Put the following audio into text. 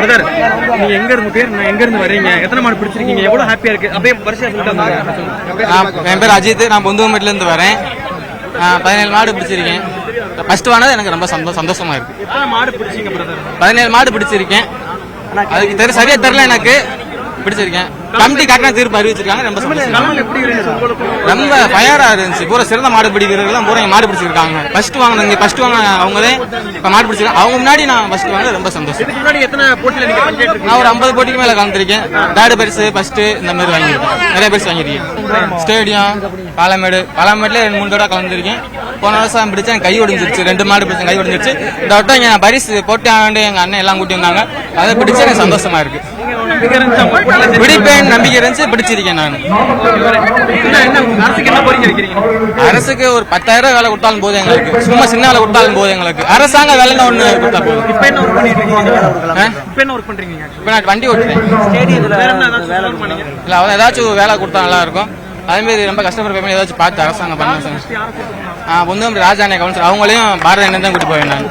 Brother நீங்க எங்க இருந்து பேர் நான் எங்க இருந்து வர்றீங்க எத்தனை மாடு பிடிச்சிருக்கீங்க? எவ்வளவு ஹாப்பியா இருக்கு? அப்படியே நான் என் பேர் அஜித் நான் பொந்துவம்பட்டில இருந்து வரேன். பதினேழு மாடு பிடிச்சிருக்கேன். ஃபர்ஸ்ட் வானது எனக்கு ரொம்ப சந்தோ- சந்தோஷமா இருக்கு. மாடு பிடிச்சீங்க பிரதர் பதினேழு மாடு பிடிச்சிருக்கேன். அதுக்கு தெரி சரியா தெரியல எனக்கு. பிடிச்சிருக்கேன். கமிட்டி கரெக்டாக தீர்ப்பு அறிவிச்சிருக்காங்க. ரொம்ப ரொம்ப ஃபயரா இருந்துச்சு. பூரா சிறந்த மாடு பிடிக்கிறவங்களாம் பூரா மாடு பிடிச்சிருக்காங்க. ஃபர்ஸ்ட் வாங்கினவங்க ஃபர்ஸ்ட் வாங்க அவங்களே இப்ப மாடு பிடிச்சிருக்காங்க. அவங்க முன்னாடி நான் ஃபர்ஸ்ட் வாங்க ரொம்ப சந்தோஷம். நான் ஒரு ஐம்பது போட்டிக்கு மேல கலந்துருக்கேன். தேர்டு பரிசு ஃபர்ஸ்ட் இந்த மாதிரி வாங்கியிருக்கேன். நிறைய பரிசு வாங்கியிருக்கேன் ஸ்டேடியம் பாலமேடு. பாலமேடுல ரெண்டு மூணு தடவை கலந்துருக்கேன். போன வருஷம் பிடிச்சா என் கை ஒடிஞ்சிருச்சு. ரெண்டு மாடு பிடிச்ச கை ஒடிஞ்சிருச்சு. இந்த வட்டம் பரிசு போட்டி ஆண்டு எங்க அண்ணன் எல்லாம் கூட்டி வந்தாங்க அதை பிடிச்சு எனக்கு சந்தோஷமா இருக்கு. நம்பிக்கை பிடிப்பேன் நம்பிக்கை இருந்துச்சு பிடிச்சிருக்கேன் நான். அரசுக்கு ஒரு பத்தாயிரம் ரூபாய் வேலை கொடுத்தாலும் போதும் எங்களுக்கு. சும்மா சின்ன வேலை கொடுத்தாலும் போதும் எங்களுக்கு. அரசாங்க வேலைன்னு ஒண்ணு கொடுத்தா போதும். இப்ப என்ன ஒர்க் பண்ணிட்டு இருக்கீங்க? ஆ? இப்ப என்ன ஒர்க் பண்றீங்க? இப்ப நான் வண்டி ஓட்டுறேன். பண்ணீங்க இல்ல அவன் ஏதாச்சும் வேலை கொடுத்தா நல்லா இருக்கும். அதே மாதிரி ரொம்ப கஷ்டப்படுற family ஏதாச்சும் பார்த்து அரசாங்கம் பண்ண யாரை கூப்பிட்டு பொந்தம் ராஜானே கவுன்சிலர். அவங்களையும் பாரத என்ன தான் கூட்டி போவேன் நான்.